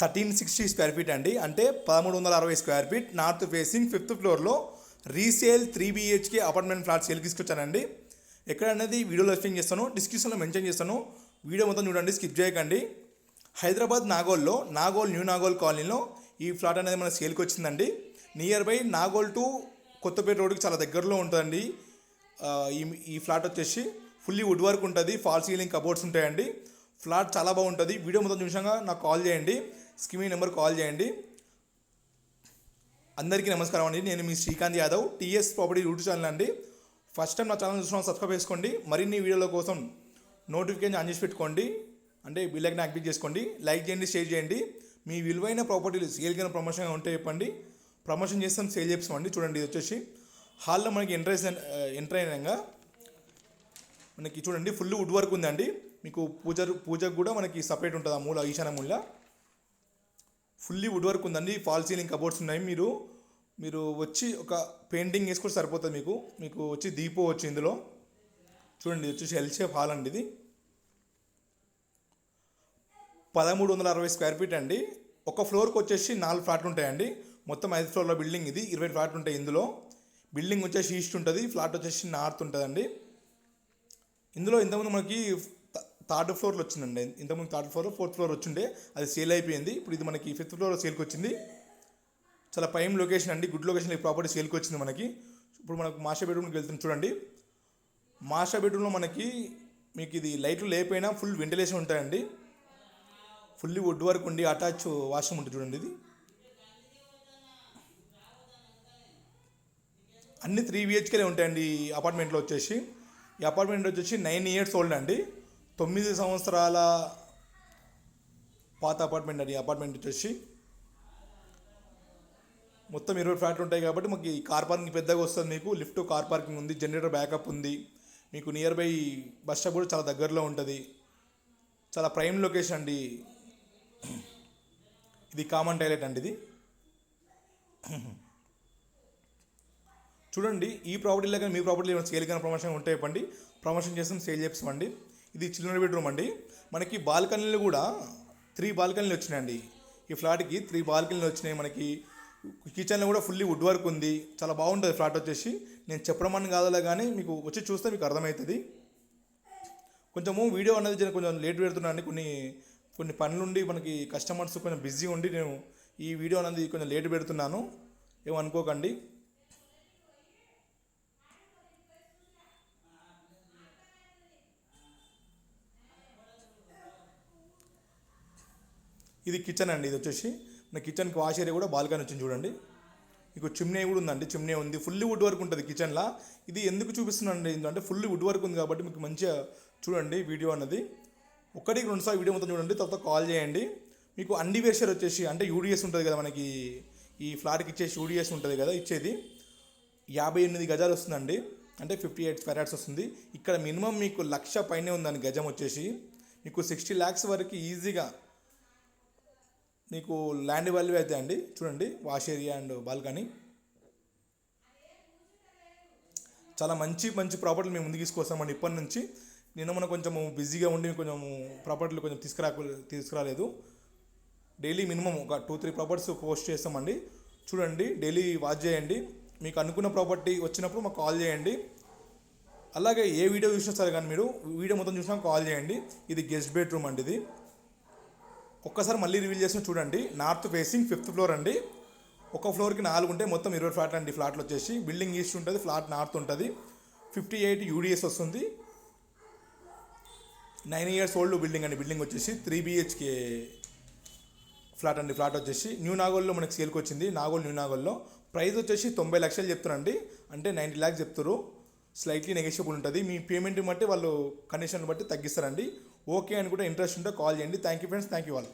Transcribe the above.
Thirteen sixty square feet అండి. అంటే పదమూడు వందల అరవై square feet. North facing fifth ఫ్లోర్లో resale three BHK apartment flat sale తీసుకొచ్చానండి. ఎక్కడ అనేది వీడియోలో ఎక్స్ప్లెయిన్ చేస్తాను. డిస్క్రిప్షన్లో మెన్షన్ చేస్తాను. వీడియో మొత్తం చూడండి స్కిప్ చేయకండి. హైదరాబాద్ నాగోల్లో నాగోల్ న్యూ నాగోల్ కాలనీలో ఈ ఫ్లాట్ అనేది మన సేల్కి వచ్చిందండి. Near by Nagole to Kothapeta రోడ్కి చాలా దగ్గరలో ఉంటుందండి. ఈ ఈ ఫ్లాట్ వచ్చేసి ఫుల్లీ వుడ్ వర్క్ ఉంటుంది. ఫాల్ సీలింగ్ కబోర్డ్స్ ఉంటాయండి. ఫ్లాట్ చాలా బాగుంటుంది. వీడియో మొత్తం చూసాక నాకు కాల్ చేయండి. స్క్రీన్ నెంబర్ కాల్ చేయండి. అందరికీ నమస్కారం అండి. నేను మీ Srikanth Yadav TS property YouTube channel అండి. ఫస్ట్ టైం నా ఛానల్ చూసిన సబ్స్క్రైబ్ చేసుకోండి. మరిన్ని వీడియోల కోసం నోటిఫికేషన్ ఆన్ చేసి పెట్టుకోండి. అంటే బిల్లకి యాక్టివేట్ చేసుకోండి. లైక్ చేయండి షేర్ చేయండి. మీ విలువైన ప్రాపర్టీలు సేల్ కింద ప్రమోషన్గా ఉంటే చెప్పండి. ప్రమోషన్ చేస్తాం సేల్ చేస్తామండి చూడండి ఇది వచ్చేసి హాల్లో మనకి ఎంటర్ ఎంటర్ అయినాక మనకి చూడండి ఫుల్ వుడ్ వర్క్ ఉందండి. మీకు పూజ పూజకు కూడా మనకి సపరేట్ ఉంటుంది ఆ మూల ఈశాన్య మూల. ఫుల్లీ వుడ్ వర్క్ ఉందండి. ఫాల్ సీలింగ్ కబోర్డ్స్ ఉన్నాయి. మీరు మీరు వచ్చి ఒక పెయింటింగ్ వేసుకుంటే సరిపోతుంది మీకు. మీకు వచ్చి దీపో వచ్చి ఇందులో. చూడండి వచ్చేసి ఎల్ షేప్ హాల్ అండి ఇది. పదమూడు వందల అరవై స్క్వేర్ ఫీట్ అండి. ఒక ఫ్లోర్కి వచ్చేసి నాలుగు ఫ్లాట్లు ఉంటాయండి. మొత్తం ఐదు ఫ్లోర్ల బిల్డింగ్ ఇది. ఇరవై ఫ్లాట్లు ఉంటాయి ఇందులో. బిల్డింగ్ వచ్చేసి ఈస్ట్ ఉంటుంది. ఫ్లాట్ వచ్చేసి నార్త్ ఉంటుందండి. ఇందులో ఇంతకుముందు మనకి థర్డ్ ఫ్లోర్లో వచ్చిందండి. ఇంతకుముందు థర్డ్ ఫ్లోర్ ఫోర్త్ ఫ్లోర్ వచ్చిండే అది సేల్ అయిపోయింది. ఇప్పుడు ఇది మనకి ఫిఫ్త్ ఫ్లోర్ సేల్కి వచ్చింది. చాలా ప్రైమ్ లొకేషన్ అండి. గుడ్ లొకేషన్ ఈ ప్రాపర్టీ సేల్కి వచ్చింది మనకి. ఇప్పుడు మనకు మాస్టర్ బెడ్రూమ్కి వెళ్తుంది చూడండి. మాస్టర్ బెడ్రూమ్లో మనకి మీకు ఇది లైట్లు లేకపోయినా ఫుల్ వెంటిలేషన్ ఉంటాయండి. ఫుల్లీ వుడ్ వర్క్ ఉండి అటాచ్ వాష్రూమ్ ఉంటుంది చూడండి ఇది. అన్ని త్రీ బిహెచ్కేలే ఉంటాయండి ఈ అపార్ట్మెంట్లో వచ్చేసి. ఈ అపార్ట్మెంట్ వచ్చేసి నైన్ ఇయర్స్ ఓల్డ్ అండి. తొమ్మిది సంవత్సరాల పాత అపార్ట్మెంట్ అండి అపార్ట్మెంట్ వచ్చేసి. మొత్తం ఇరవై ఫ్లాట్లు ఉంటాయి కాబట్టి మాకు ఈ కార్ పార్కింగ్ పెద్దగా వస్తుంది మీకు. లిఫ్ట్ కార్ పార్కింగ్ ఉంది జనరేటర్ బ్యాకప్ ఉంది. మీకు నియర్ బై బస్ స్టాప్ కూడా చాలా దగ్గరలో ఉంటుంది. చాలా ప్రైమ్ లొకేషన్ అండి. ఇది కామన్ టాయిలెట్ అండి ఇది. చూడండి ఈ ప్రాపర్టీ లేక మీ ప్రాపర్టీ సేల్ కానీ ప్రమోషన్ ఉంటే చెప్పండి. ప్రమోషన్ చేస్తాం సేల్ చేస్తామండి ఇది చిల్డ్రన్ బెడ్రూమ్ అండి. మనకి బాల్కనీలు కూడా త్రీ బాల్కనీలు వచ్చినాయండి. ఈ ఫ్లాట్కి త్రీ బాల్కనీలు వచ్చినాయి మనకి. కిచెన్లో కూడా ఫుల్లీ వుడ్ వర్క్ ఉంది. చాలా బాగుంటుంది ఫ్లాట్ వచ్చేసి. నేను చెప్పడం అని కాదులే కానీ మీకు వచ్చి చూస్తే మీకు అర్థమవుతుంది కొంచెము వీడియో అనేది కొంచెం లేట్ పెడుతున్నాను అండి కొన్ని కొన్ని పనులుండి మనకి కస్టమర్స్ కొంచెం బిజీ ఉండి నేను ఈ వీడియో అనేది కొంచెం లేట్ పెడుతున్నాను. ఏమనుకోకండి ఇది కిచెన్ అండి ఇది వచ్చేసి. మన కిచెన్కి వాష్ ఏరియా కూడా బాల్కనీ వచ్చింది చూడండి. మీకు చిమ్నీ కూడా ఉందండి చిమ్నీ ఉంది. ఫుల్లీ వుడ్ వర్క్ ఉంటుంది కిచెన్లో ఇది ఎందుకు చూపిస్తున్నానండి ఎందుకంటే ఫుల్లీ వుడ్ వర్క్ ఉంది కాబట్టి మీకు మంచిగా చూడండి వీడియో అన్నది. ఒకటికి రెండుసార్లు వీడియో మొత్తం చూడండి తర్వాత కాల్ చేయండి. మీకు అండివేషర్ వచ్చేసి అంటే యూడిఎస్ ఉంటుంది కదా మనకి ఈ ఫ్లాట్కి ఇచ్చేసి యూడిఎస్ ఉంటుంది కదా ఇచ్చేది. యాభై ఎనిమిది గజాలు వస్తుందండి. అంటే ఫిఫ్టీ ఎయిట్ స్క్వేర్ వస్తుంది. ఇక్కడ మినిమం మీకు లక్ష పైనే ఉందండి గజం వచ్చేసి. మీకు సిక్స్టీ ల్యాక్స్ వరకు ఈజీగా మీకు ల్యాండ్ వాల్యూ అయితే అండి చూడండి వాష్ ఏరియా అండ్ బాల్కనీ చాలా మంచి మంచి ప్రాపర్టీలు మేము ముందు తీసుకొస్తామండి. ఇప్పటి నుంచి నేను మనం కొంచెం బిజీగా ఉండి కొంచెం ప్రాపర్టీలు కొంచెం తీసుకురా తీసుకురాలేదు. డైలీ మినిమం ఒక టూ త్రీ ప్రాపర్టీస్ పోస్ట్ చేస్తామండి. చూడండి డైలీ వాచ్ చేయండి. మీకు అనుకున్న ప్రాపర్టీ వచ్చినప్పుడు మాకు కాల్ చేయండి. అలాగే ఏ వీడియో చూసినా సరే కానీ మీరు వీడియో మొత్తం చూసినా కాల్ చేయండి. ఇది గెస్ట్ బెడ్రూమ్ అండి ఇది. ఒక్కసారి మళ్ళీ రివీల్ చేసిన చూడండి. నార్త్ ఫేసింగ్ ఫిఫ్త్ ఫ్లోర్ అండి. ఒక ఫ్లోర్కి నాలుగు ఉంటే మొత్తం ఇరవై ఫ్లాట్ అండి ఫ్లాట్లు వచ్చేసి బిల్డింగ్ ఈస్ట్ ఉంటుంది ఫ్లాట్ నార్త్ ఉంటుంది. ఫిఫ్టీ ఎయిట్ యూడిఎస్ వస్తుంది. నైన్ ఇయర్స్ ఓల్డ్ బిల్డింగ్ అండి. బిల్డింగ్ వచ్చేసి త్రీ బిహెచ్కే ఫ్లాట్ అండి. ఫ్లాట్ వచ్చేసి న్యూ నాగోల్లో మనకి సేల్కి వచ్చింది. నాగోల్ న్యూ నాగోల్లో ప్రైస్ వచ్చేసి తొంభై లక్షలు చెప్తున్నారండి. అంటే నైంటీ ల్యాక్స్ చెప్తారు స్లైట్లీ నెగోషియబుల్ ఉంటుంది. మీ పేమెంట్ బట్టి వాళ్ళు కండిషన్ బట్టి తగ్గిస్తారండి. ఓకే అని కూడా ఇంట్రెస్ట్ ఉంటే కాల్ చేయండి. Thank you friends thank you వాళ్ళు